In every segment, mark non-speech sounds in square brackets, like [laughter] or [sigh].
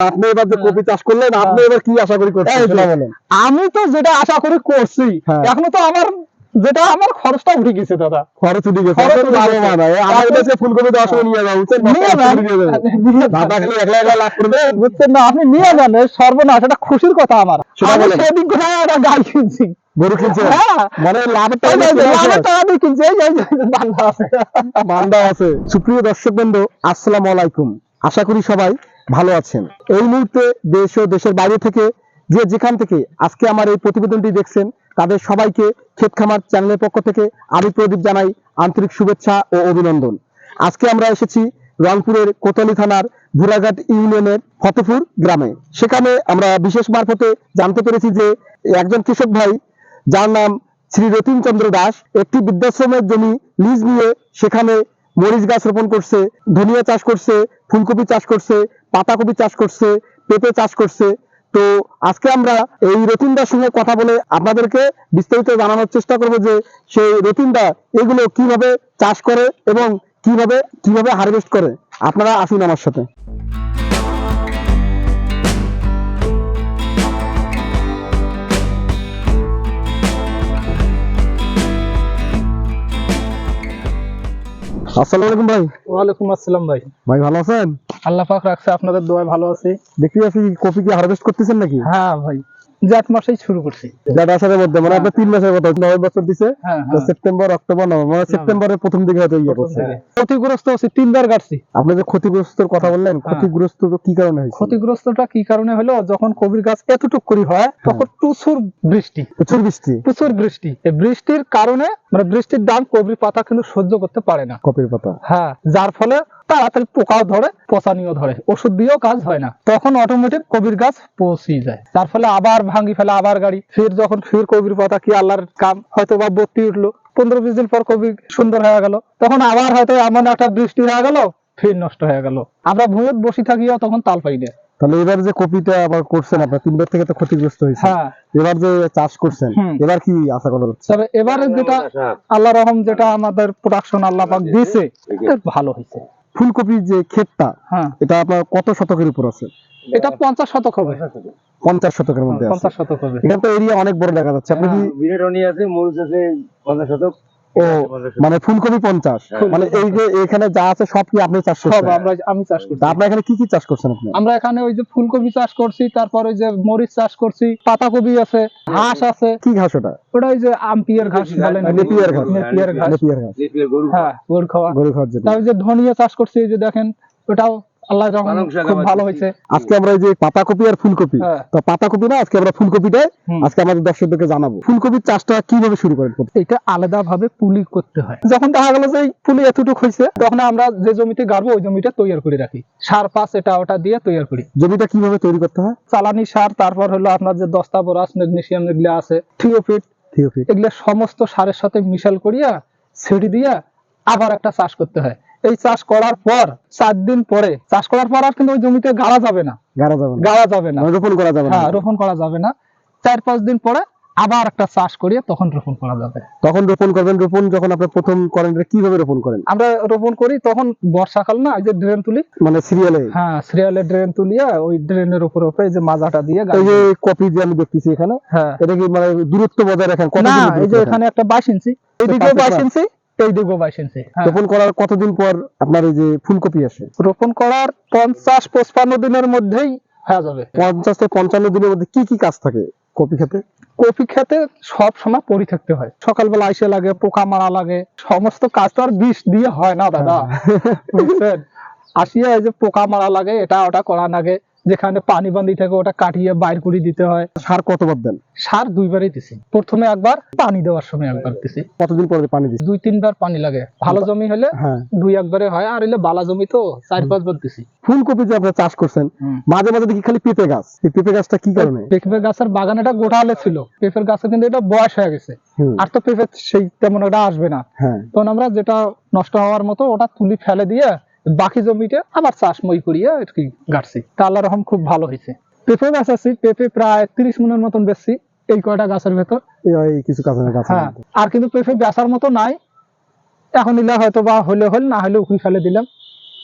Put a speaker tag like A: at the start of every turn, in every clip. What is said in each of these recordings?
A: আপনি এবার যে কপি চাষ করলেন আপনি এবার কি আশা করি করছেন?
B: আমি তো যেটা আশা করি করছি
A: হ্যাঁ।
B: এখনও তো আমার যেটা আমার খরচটা উঠে গেছে দাদা।
A: খরচ উঠে গেছে। আমার কাছে ফুলকপি দশ নিয়ে। দাদা খালি লাভ করবে।
B: বুঝছেন না আপনি নিয়ে যান সর্বনাশ এটা খুশির কথা আমার। সেদিন কোথায় একটা গাড়ি কিনছি।
A: গরু কিনছে
B: হ্যাঁ।
A: মানে লাভের টাকা
B: লাভের টাকা দিয়ে কিনছি এই যে, এই আছে।
A: বান্দা আছে। সুপ্রিয় দর্শক বৃন্দ আসসালামু আলাইকুম। আশা করি সবাই ভালো আছেন। এই মুহূর্তে দেশ ও দেশের বাইরে থেকে যে যেখান থেকে আজকে আমার এই প্রতিবেদনটি দেখছেন, তাদের সবাইকে ক্ষেত খামার চ্যানেলের পক্ষ থেকে আমি প্রদীপ জানাই আন্তরিক শুভেচ্ছা ও অভিনন্দন। আজকে আমরা এসেছি রংপুরের কোতলি থানার ভুরাঘাট ইউনিয়নের ফতেপুর গ্রামে। সেখানে আমরা বিশেষ মারফতে জানতে পেরেছি যে একজন কৃষক ভাই, যার নাম শ্রী রতিন চন্দ্র দাস, একটি বৃদ্ধাশ্রমের জমি লিজ নিয়ে সেখানে মরিচ গাছ রোপণ করছে, ধনিয়া চাষ করছে, ফুলকপি চাষ করছে, পাতাকপি চাষ করছে, পেঁপে চাষ করছে। তো আজকে আমরা এই রতিনদার সঙ্গে কথা বলে আপনাদেরকে বিস্তারিত জানানোর চেষ্টা করব যে সেই রতিনদা এগুলো কীভাবে চাষ করে এবং কীভাবে কীভাবে হারভেস্ট করে। আপনারা আসুন আমার সাথে। আসসালামু আলাইকুম ভাই।
B: ওয়ালাইকুম আসসালাম ভাই।
A: ভাই ভালো আছেন?
B: আল্লাহ পাক রাখছে আপনাদের দোয়ায় ভালো আছি।
A: দেখতে পাচ্ছি কপি কি হারভেস্ট করতেছেন নাকি?
B: হ্যাঁ ভাই জ্যাঠ মাসেই শুরু করছি।
A: যেটা আসার মধ্যে মানে আপনার তিন মাসের কথা নয় বছর দিছে।
B: হ্যাঁ
A: সেপ্টেম্বর অক্টোবর নভেম্বর মানে সেপ্টেম্বরের প্রথম দিকে হয়তো ইয়ে করছে।
B: ক্ষতিগ্রস্ত হচ্ছে তিনবার কাটছি।
A: আপনি যে ক্ষতিগ্রস্তর কথা বললেন ক্ষতিগ্রস্ত কি কারণে হয়েছে?
B: ক্ষতিগ্রস্তটা কি কারণে হলো যখন কবির গাছ এতটুক করি হয় তখন প্রচুর বৃষ্টি।
A: প্রচুর বৃষ্টি।
B: প্রচুর বৃষ্টি। এই বৃষ্টির কারণে মানে বৃষ্টির দাম কবির পাতা কিন্তু সহ্য করতে পারে না।
A: কপির পাতা।
B: হ্যাঁ যার ফলে তাড়াতাড়ি পোকাও ধরে পচানিও ধরে ওষুধ দিয়েও কাজ হয় না। তখন অটোমেটিক কবির গাছ পচি যায়। তার ফলে আবার ভাঙি ফেলে আবার গাড়ি। ফির যখন ফির কবির পাতা কি আল্লাহর কাম হয়তো বা বত্তি উঠল। পনেরো বিশ দিন পর কবি সুন্দর হয়ে গেল। তখন আবার হয়তো এমন একটা বৃষ্টি হয়ে গেল ফির নষ্ট হয়ে গেল। আমরা ভূমিত বসে থাকিও তখন তাল পাই না।
A: তাহলে এবার যে কপিটা আবার করছেন আপনার তিনবার থেকে তো ক্ষতিগ্রস্ত হয়েছে।
B: হ্যাঁ।
A: এবার যে চাষ করছেন এবার কি আশা করা যাচ্ছে?
B: তবে এবারে যেটা আল্লাহ রহম যেটা আমাদের প্রোডাকশন আল্লাহ পাক দিয়েছে এটা ভালো হয়েছে।
A: ফুলকপির যে ক্ষেতটা
B: হ্যাঁ।
A: এটা আপনার কত শতকের উপর আছে?
B: এটা পঞ্চাশ শতক হবে।
A: পঞ্চাশ শতকের মধ্যে আছে।
B: পঞ্চাশ শতক হবে।
A: এখানে তো এরিয়া অনেক বড় দেখা যাচ্ছে। আপনি কি
C: বিরাটনি আছে মরিচ আছে পঞ্চাশ শতক।
A: ও মানে ফুলকপি পঞ্চাশ।
C: হ্যাঁ।
A: মানে এই যে এখানে যা আছে সব কি আপনি চাষ করছেন?
B: সব আমরা আমি চাষ করছি।
A: তা আপনার এখানে কি কি চাষ করছেন আপনি?
B: আমরা এখানে ওই যে ফুলকপি চাষ করছি তারপর ওই যে মরিচ চাষ করছি পাতাকপি আছে ঘাস আছে।
A: কি ঘাস ওটা?
B: ওটা ওই যে আম্পিয়ার ঘাস বলে নাকি?
A: নেপিয়ার ঘাস।
B: নেপিয়ার ঘাস।
A: নেপিয়ার ঘাস।
B: হ্যাঁ গরু খাওয়া।
A: গরু খাওয়ার জন্য।
B: তারপর যে ধনিয়া চাষ করছি এই যে দেখেন ওটাও আল্লাহ খুব ভালো হয়েছে।
A: আজকে আমরা এই যে পাতাকপি আর ফুলকপি
B: হ্যাঁ।
A: তো পাতাকপি না আজকে আমরা ফুলকপিটাই আজকে আমাদের দর্শকদেরকে জানাব। ফুলকপির চাষটা কীভাবে শুরু করেন?
B: এটা আলাদা ভাবে পুলি করতে হয়। যখন দেখা গেল যে পুলি এতটুকু হয়েছে তখন আমরা যে জমিতে গাড়বো ওই জমিটা তৈরি করে রাখি। সার পাঁচ এটা ওটা দিয়ে তৈরি করি।
A: জমিটা কীভাবে তৈরি করতে হয়?
B: চালানি সার তারপর হলো আপনার যে দস্তা বরাস ম্যাগনেসিয়াম এগুলো আছে থিওপিট
A: থিওপি
B: এগুলো সমস্ত সারের সাথে মিশাল করিয়া ছেড়ে দিয়া আবার একটা চাষ করতে হয়। এই চাষ করার পর চার দিন পরে চাষ করার পর আর কিন্তু ওই জমিতে গাড়া যাবে না।
A: গাড়া যাবে না।
B: গাড়া যাবে না।
A: মানে রোপণ করা যাবে না।
B: হ্যাঁ রোপণ করা যাবে না। চার পাঁচ দিন পরে আবার একটা চাষ করিয়ে তখন রোপণ করা যাবে।
A: তখন রোপণ করবেন রোপণ যখন আপনি প্রথম করেন কীভাবে রোপণ করেন?
B: আমরা রোপণ করি তখন বর্ষাকাল না এই যে ড্রেন তুলি।
A: মানে সিরিয়ালে?
B: হ্যাঁ সিরিয়ালে ড্রেন তুলিয়া ওই ড্রেনের উপরে উপরে যে মাজাটা দিয়ে
A: এই যে কপি যে আমি দেখতেছি এখানে
B: হ্যাঁ।
A: এটা কি মানে দূরত্ব বজায় রাখেন?
B: না এই যে এখানে একটা বাইশ ইঞ্চি।
A: পাশে
B: বাইশ
A: পাশ।
B: বাইশ ইঞ্চি হ্যাঁ।
A: রোপণ করার কতদিন পর আপনার এই যে ফুলকপি আসে?
B: রোপণ করার পঞ্চাশ পঁচপান্ন দিনের মধ্যেই হয়ে যাবে।
A: পঞ্চাশ থেকে পঞ্চান্ন দিনের মধ্যে কি কি কাজ থাকে কপি খেতে
B: কপি খেতে সব সময় পরি থাকতে হয়। সকালবেলা আইসে লাগে পোকা মারা লাগে সমস্ত কাজ তো আর বিষ দিয়ে হয় না দাদা। বুঝছেন? আসিয়া এই যে পোকা মারা লাগে এটা ওটা করা লাগে। যেখানে পানি বান্ধি থাকে ওটা কাটিয়ে বাইর করে দিতে হয়।
A: সার কতবার দেন?
B: সার দুইবারই দিছি। প্রথমে একবার পানি দেওয়ার সময় একবার দিছি।
A: কতদিন পরে পানি দিচ্ছি
B: দুই তিনবার পানি লাগে। ভালো জমি হলে
A: হ্যাঁ।
B: দুই একবারে হয় আর হলে বালা জমি তো চার পাঁচবার দিছি।
A: ফুলকপি যে আপনি চাষ করছেন মাঝে মাঝে দেখি খালি পেঁপে গাছ। এই পেঁপে গাছটা কি কারণে?
B: পেঁপে গাছের বাগান এটা গোটালে ছিল। পেঁপের গাছে কিন্তু এটা বয়স হয়ে গেছে। আর তো পেঁপে সেই তেমন একটা আসবে না।
A: হ্যাঁ।
B: তখন আমরা যেটা নষ্ট হওয়ার মতো ওটা তুলি ফেলে দিয়ে বাকি জমিতে আবার চাষময় করিয়া আর কি গাড়ছি তা আল্লাহ রহম খুব ভালো হয়েছে পেঁপে গাছ আছে পেঁপে প্রায় তিরিশ মনের মতন বেশি এই কয়টা গাছের ভেতর।
A: কিছু
B: হ্যাঁ আর কিন্তু পেঁপে বেচার মতো নাই। এখন নিলে হয়তো বা হলে হল না হলে উখড়ি ফেলে দিলাম।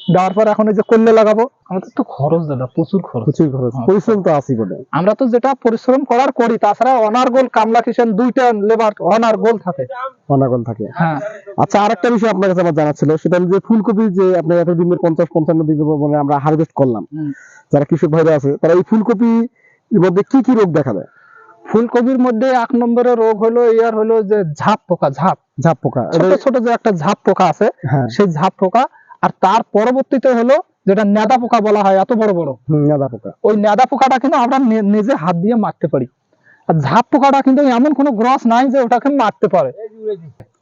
B: দেওয়ার পর এখন এই যে করলে লাগাবো আমাদের তো খরচ দাদা প্রচুর খরচ।
A: প্রচুর খরচ
B: হ্যাঁ।
A: পরিশ্রম তো আছে বলে
B: আমরা তো যেটা পরিশ্রম করার করি তাছাড়া অনার্গোল কামলা কিষেন দুইটা লেবার অনার্গোল থাকে।
A: অনাগল থাকে।
B: হ্যাঁ।
A: আচ্ছা আরেকটা বিষয় আপনার কাছে আমার জানা ছিল সেটা হলো যে ফুলকপি যে আপনার এতদিনের পঞ্চাশ পঞ্চান্ন দিন মানে আমরা হারভেস্ট করলাম। যারা কৃষক ভাইরা আছে তারা এই ফুলকপি এর মধ্যে কি কি রোগ দেখা দেয়?
B: ফুলকপির মধ্যে এক নম্বরে রোগ হলো ইয়ার হলো যে ঝাপ পোকা ঝাপ।
A: ঝাপ পোকা।
B: ছোট ছোট যে একটা ঝাপ পোকা আছে
A: হ্যাঁ।
B: সেই ঝাপ পোকা আর তার পরবর্তীতে হলো যেটা নেদা পোকা বলা হয় এত বড় বড়।
A: গাঁদা পোকা।
B: ওই নেদা পোকাটা কিন্তু আমরা নিজে হাত দিয়ে মারতে পারি। আর ঝাপ পোকাটা কিন্তু এমন কোনো গ্রস নাই যে ওটাকে মারতে পারে।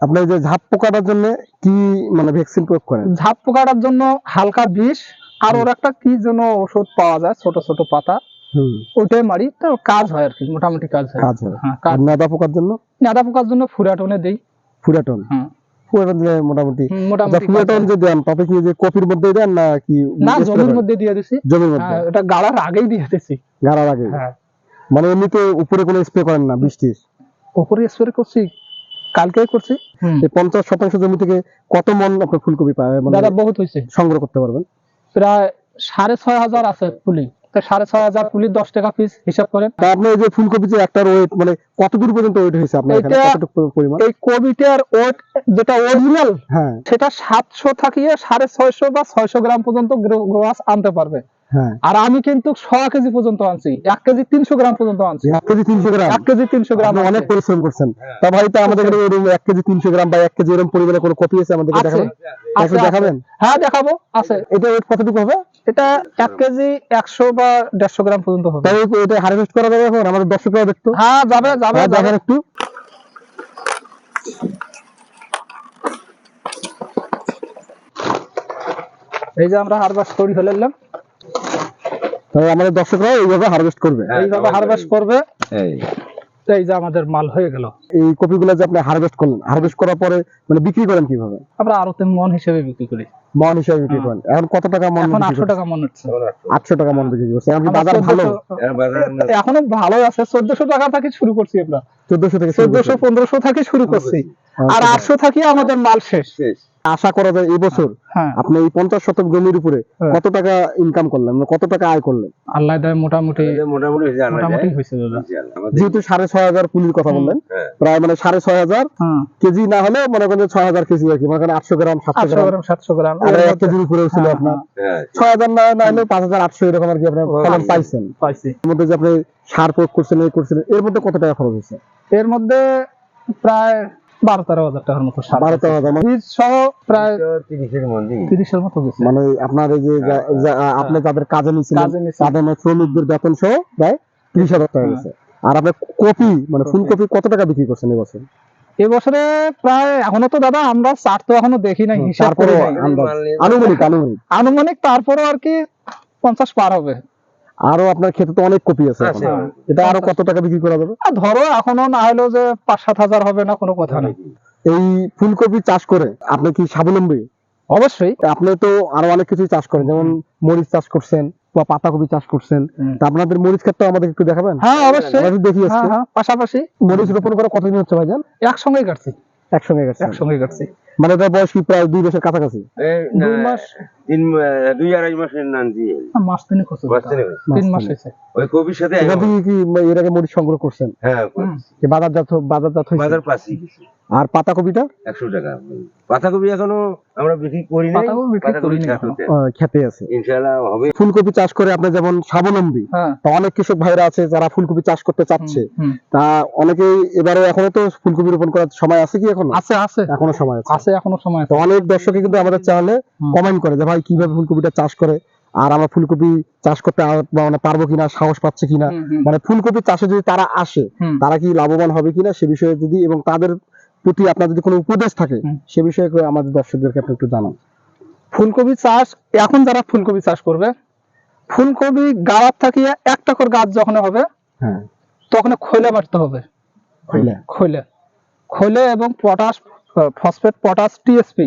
A: আপনার যে ঝাপ পোকাটার জন্য কি মানে ভ্যাকসিন প্রয়োগ করেন?
B: ঝাপ পোকাটার জন্য হালকা বিষ আর ওর একটা কি যেন ওষুধ পাওয়া যায় ছোট ছোট পাতা।
A: হুম।
B: ওইটাই মারি তো কাজ হয় আর কি মোটামুটি কাজ হয়।
A: কাজ হয়। আর পোকার জন্য?
B: নেদা পোকার জন্য ফুরাটনে দেই।
A: ফুরাটন।
B: হ্যাঁ।
A: দিলে মোটামুটি। আচ্ছা। যে দেন যে কপির মধ্যে দেন না কি
B: না জমির মধ্যে দিয়ে দিছি।
A: জমির মধ্যে?
B: হ্যাঁ এটা গাড়ার আগেই দিয়ে দিছি।
A: গাড়ার আগে
B: হ্যাঁ।
A: মানে এমনিতে উপরে কোনো স্প্রে করেন না বৃষ্টির
B: উপরে স্প্রে করছি কালকেই করছি।
A: পঞ্চাশ শতাংশ জমি থেকে কত মন আপনার ফুলকপি পায়? মানে
B: দাদা বহুত হয়েছে।
A: সংগ্রহ করতে পারবেন?
B: প্রায় সাড়ে ছয় হাজার আছে পুলি তো সাড়ে ছয় হাজার পুলি দশ টাকা পিস হিসাব করেন।
A: আপনি এই যে ফুলকপি যে একটা ওয়েট মানে কত দূর পর্যন্ত ওয়েট হয়েছে আপনার এখানে? কতটুকু পরিমাণ?
B: এই কবিটার ওয়েট যেটা অরিজিনাল
A: হ্যাঁ।
B: সেটা সাতশো থাকিয়ে সাড়ে ছয়শো বা ছয়শো গ্রাম পর্যন্ত গ্রাস আনতে পারবে। আর আমি কিন্তু ছ কেজি পর্যন্ত আনছি। এক কেজি তিনশো গ্রাম পর্যন্ত আনছি।
A: এক কেজি তিনশো গ্রাম?
B: এক কেজি তিনশো গ্রাম
A: অনেক পরিশ্রম করছেন। তা ভাই তো আমাদের এখানে এরকম এক কেজি তিনশো গ্রাম বা এক কেজি এরকম পরিমাণে কোনো কপি আছে আমাদেরকে দেখাবেন। দেখাবেন?
B: হ্যাঁ দেখাবো। আছে।
A: এটা ওয়েট কতটুকু হবে?
B: এটা এক কেজি একশো বা দেড়শো গ্রাম পর্যন্ত হবে।
A: তাই এটা হারভেস্ট করা যাবে এখন? আমাদের দর্শকরাও দেখতো
B: হ্যাঁ যাবে যাবে
A: হ্যাঁ, দেখেন একটু।
B: এই যে আমরা হারভেস্ট করি ফেলে এলাম
A: তাই আমাদের দর্শকরাও এইভাবে হারভেস্ট করবে।
C: হ্যাঁ,
B: এইভাবে হারভেস্ট করবে।
C: এই।
B: এই যে আমাদের মাল হয়ে গেল।
A: এই কপিগুলো যে আপনি হারভেস্ট করলেন হারভেস্ট করার পরে মানে বিক্রি করেন কীভাবে?
B: আমরা আরতে মন হিসেবে বিক্রি করি।
A: মন হিসাবে বিক্রি করেন। এখন কত টাকা মন
B: এখন
A: বিক্রি
B: আটশো
A: করছেন?
B: টাকা মন হচ্ছে।
A: আটশো টাকা মন বিক্রি করছে এখন বাজার ভালো?
B: 1400
C: বাজার
B: এখনও ভালো আছে। চোদ্দশো টাকা থেকে শুরু করছি আমরা।
A: চোদ্দশো থেকে শুরু
B: চোদ্দশো
A: করছেন।
B: পনেরোশো থেকে শুরু করছি। আর
A: আচ্ছা।
B: আটশো থেকে আমাদের মাল শেষ।
C: শেষ।
A: আশা করা যায় এই বছর
B: হ্যাঁ
A: আপনি এই পঞ্চাশ শতক জমির উপরে
B: হ্যাঁ।
A: কত টাকা ইনকাম করলেন? মানে কত টাকা আয় করলেন?
B: আল্লাহ দেয় মোটামুটি
C: মোটামুটি হয়েছে
B: মোটামুটি
A: যেহেতু সাড়ে ছয় হাজার পুলির কথা। বললেন
C: হ্যাঁ।
A: প্রায় মানে সাড়ে ছয় হাজার
B: হ্যাঁ
A: কেজি না হলে মনে করেন ছয় হাজার কেজি আর কি মনে করেন আটশো গ্রাম সাতশো গ্রাম।
B: সাতশো গ্রাম।
A: আর এক কেজির উপরেও ছিল
B: হ্যাঁ,
A: আপনার।
C: হ্যাঁ।
A: ছয় হাজার না না হলে পাঁচ হাজার আটশো এরকম আর কি আপনার
B: হ্যাঁ।
A: ফলন পাইছেন।
B: পাইছি।
A: এর মধ্যে যে আপনি সার প্রয়োগ করছেন এই করছেন এর মধ্যে কত টাকা খরচ হয়েছে?
B: এর মধ্যে প্রায় বারো তেরো হাজার টাকার মতো
A: বারো তেরো হাজার মানে-
B: বীজ সহ প্রায়
C: তিরিশের মধ্যে
B: তিরিশের মতো
A: মানে আপনার এই যে যা- যা- আপনি যাদের কাজে নিয়েছিলেন তাদের মানে শ্রমিকদের বেতন সহ প্রায় ত্রিশ হাজার টাকা
B: হ্যাঁ।
A: গেছে আর আপনার কপি মানে ফুলকপি কত টাকা বিক্রি করছেন এবছর
B: এবছরে প্রায় এখনও তো দাদা আমরা চার তো এখনও দেখি নাই হিসাব করে
A: আনুমানিক আনুমানিক।
B: আনুমানিক তারপরেও আর কি পঞ্চাশ পার হবে।
A: আরও আপনার ক্ষেতে তো অনেক কপি আছে। এটা আরও কত টাকা বিক্রি করা যাবে?
B: ধরো এখনও না হলেও যে পাঁচ সাত হাজার হবে না কোনো কথা নেই।
A: এই ফুলকপি চাষ করে আপনি কি স্বাবলম্বী?
B: অবশ্যই।
A: আপনি তো আরও অনেক কিছু চাষ করেন যেমন মরিচ চাষ করছেন বা পাতাকপি চাষ করছেন। তা আপনাদের মরিচ ক্ষেত্রে আমাদের একটু দেখাবেন?
B: হ্যাঁ অবশ্যই।
A: দেখি
B: হ্যাঁ হ্যাঁ পাশাপাশি।
A: মরিচ রোপণ করা কতদিন হচ্ছে ভাইজান?
B: একসঙ্গেই কাটছি।
A: একসঙ্গে গেছে।
B: একসঙ্গে কাটছি
A: মানে তার বয়স কি প্রায় দুই বছর কাছাকাছি?
B: দুই মাস।
C: তিন দুই আড়াই মাসের নান দিয়ে।
B: মাস তিনেক হচ্ছে। তিন মাস হয়েছে।
C: ওই কবির সাথে
A: এখান। থেকে কি এর আগে মরিচ সংগ্রহ করছেন?
C: হ্যাঁ
A: বাজারজাত বাজারজাত হয়েছে?
C: বাজার পাচ্ছি
A: আর পাতাকপিটা?
C: একশো টাকা। পাতাকপি এখনও আমরা বিক্রি করি নাই
B: পাতাকপি।
A: খেতে আছে।
C: ইনশাআল্লাহ হবে।
A: ফুলকপি চাষ করে আপনি যেমন স্বাবলম্বী
B: হ্যাঁ।
A: তা অনেক কৃষক ভাইরা আছে যারা ফুলকপি চাষ করতে চাচ্ছে। তা অনেকেই এবারে এখনও তো ফুলকপি রোপণ করার সময় আছে কি এখনও?
B: আছে আছে।
A: এখনও সময় আছে।
B: আছে এখনও সময় আছে।
A: অনেক কিন্তু আমাদের চ্যানেলে কমেন্ট করে যে ভাই কীভাবে ফুলকপিটা চাষ করে? আর আমরা ফুলকপি চাষ করতে মানে পারব কিনা? সাহস পাচ্ছে কিনা? মানে ফুলকপি চাষে যদি তারা আসে তারা কি লাভবান হবে কিনা সে বিষয়ে যদি এবং তাদের প্রতি আপনার যদি কোনো উপদেশ থাকে সে বিষয়ে আমাদের দর্শকদেরকে আপনি একটু জানান।
B: ফুলকপি চাষ এখন যারা ফুলকপি চাষ করবে ফুলকপি গাড়ার থাকিয়ে একটা করে গাছ যখন হবে
A: হ্যাঁ।
B: তখন খৈলে মারতে হবে।
A: খৈলে।
B: খৈলে। খৈলে এবং পটাশ ফসফেট পটাশ টিএসপি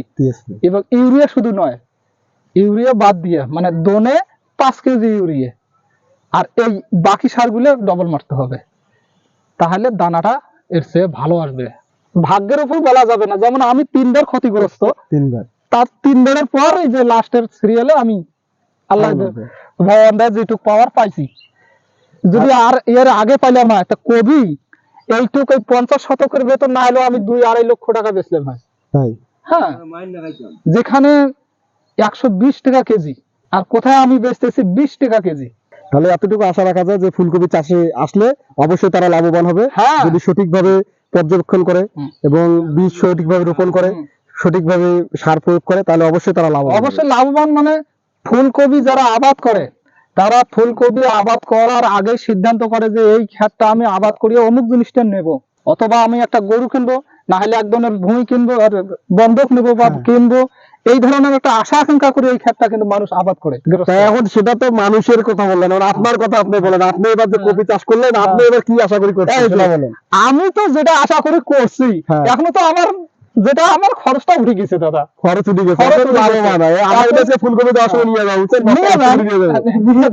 B: এবং ইউরিয়া শুধু নয় ইউরিয়া বাদ দিয়ে মানে দোনে পাঁচ কেজি ইউরিয়া। আর এই বাকি সারগুলো ডবল মারতে হবে। তাহলে দানাটা এর চেয়ে ভালো আসবে। ভাগ্যের উপর বলা যাবে না। যেমন আমি তিনবার ক্ষতিগ্রস্ত।
A: তিনবার।
B: তার তিন দিনের পর এই যে লাস্টের সিরিয়ালে আমি আল্লাহ ভগবান দেয় যেটুক পাওয়ার পাইছি। যদি আর এর আগে পাইলাম না একটা কবি এইটুক ওই পঞ্চাশ শতকের বেতন না হলেও আমি দুই আড়াই লক্ষ টাকা বেচলাম হয়
A: তাই?
B: হ্যাঁ।
C: খাইতাম
B: যেখানে একশো বিশ টাকা কেজি আর কোথায় আমি বেচতেছি বিশ টাকা কেজি।
A: তাহলে এতটুকু আশা রাখা যায় যে ফুলকপি চাষে আসলে অবশ্যই তারা লাভবান হবে।
B: হ্যাঁ।
A: যদি সঠিকভাবে পর্যবেক্ষণ করে এবং বীজ সঠিকভাবে রোপণ করে। সঠিকভাবে সার প্রয়োগ করে তাহলে অবশ্যই তারা লাভবান
B: অবশ্যই লাভবান মানে ফুলকপি যারা আবাদ করে তারা ফুলকপি আবাদ করার আগে সিদ্ধান্ত করে যে এই ক্ষেতটা আমি আবাদ করিয়ে অমুক জিনিসটা নেব অথবা আমি একটা গরু কিনবো না হলে এক ধরনের ভূমি কিনবো আর বন্ধক নেব বা
A: হ্যাঁ।
B: কিনবো এই ধরনের একটা আশা আকাঙ্ক্ষা করে এই ক্ষেতটা কিন্তু মানুষ আবাদ করে।
A: এখন সেটা তো মানুষের কথা বললেন আপনার কথা আপনি বলেন আপনি এবার যে কপি চাষ করলেন আপনি এবার কি আশা করি করছেন
B: আমি তো যেটা আশা করি করছি
A: হ্যাঁ।
B: এখনও তো আমার যেটা আমার খরচটা উঠে গেছে দাদা।
A: খরচ উঠে গেছে হয়। আমার কাছে ফুলকপি দশ [laughs] নিয়ে
B: যান।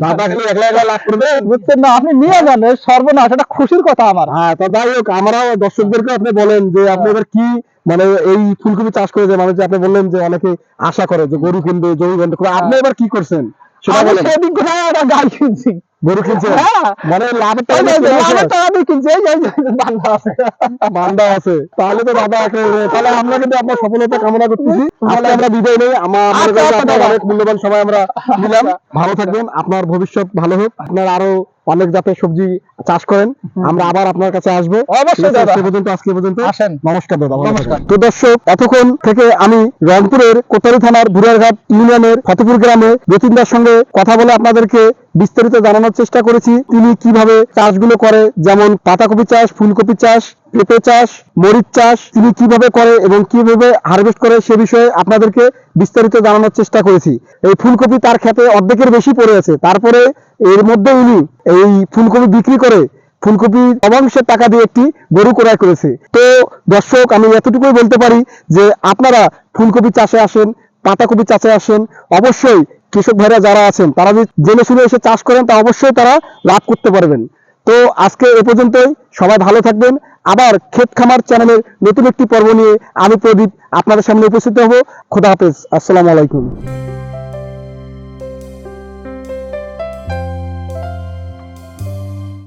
A: দাদা খালি একলা একলা লাভ করবে।
B: বুঝছেন না আপনি নিয়ে যান সর্বনাশ এটা খুশির কথা আমার।
A: হ্যাঁ তো যাই হোক আমরা দর্শকদেরকে আপনি বলেন যে আপনি এবার কি মানে এই ফুলকপি চাষ করে যে মানুষ যে আপনি বললেন যে অনেকে আশা করে যে গরু কিনবে জমি কিনবে আপনি এবার কি করছেন? সেটা
B: গাই
A: বলেন।
B: কিনছি
A: গরু কিনছেন
B: হ্যাঁ।
A: মানে লাভের
B: কিনছি।
A: বান্দা আছে। তাহলে তো দাদা তাহলে আমরা কিন্তু আপনার সফলতা কামনা করতেছি। তাহলে আমরা বিদায় নেই। আমার
B: আচ্ছা, আচ্ছা।
A: অনেক মূল্যবান সময় আমরা নিলাম ভালো থাকবেন। আপনার ভবিষ্যৎ ভালো হোক। আপনার আরও অনেক জাতের সবজি চাষ করেন। আমরা আবার আপনার কাছে আসব।
B: অবশ্যই দাদা।
A: আজকে পর্যন্ত আজকে পর্যন্ত।
B: আসেন।
A: নমস্কার দাদা।
B: নমস্কার।
A: তো দর্শক এতক্ষণ থেকে আমি রংপুরের কোটারি থানার ভুরিয়ারঘাট ইউনিয়নের ফতেপুর গ্রামে যতীনদার সঙ্গে কথা বলে আপনাদেরকে বিস্তারিত জানানোর চেষ্টা করেছি। তিনি কীভাবে চাষগুলো করে, যেমন পাতাকপি চাষ, ফুলকপি চাষ, পেঁপে চাষ, মরিচ চাষ, তিনি কীভাবে করে এবং কীভাবে হারভেস্ট করে সে বিষয়ে আপনাদেরকে বিস্তারিত জানানোর চেষ্টা করেছি। এই ফুলকপি তার ক্ষেতে অর্ধেকের বেশি পড়ে আছে। তারপরে এর মধ্যে উনি এই ফুলকপি বিক্রি করে ফুলকপি অমাংসের টাকা দিয়ে একটি গরু ক্রয় করেছে। তো দর্শক, আমি এতটুকুই বলতে পারি যে আপনারা ফুলকপি চাষে আসেন, পাতাকপি চাষে আসেন, অবশ্যই কৃষক ভাইরা যারা আছেন, তারা যদি জেনে শুনে এসে চাষ করেন, তা অবশ্যই তারা লাভ করতে পারবেন। তো আজকে এ পর্যন্তই, সবাই ভালো থাকবেন। আবার ক্ষেত খামার চ্যানেলের নতুন একটি পর্ব নিয়ে আমি প্রদীপ আপনাদের সামনে উপস্থিত হব। খোদা হাফেজ, আসসালামু আলাইকুম।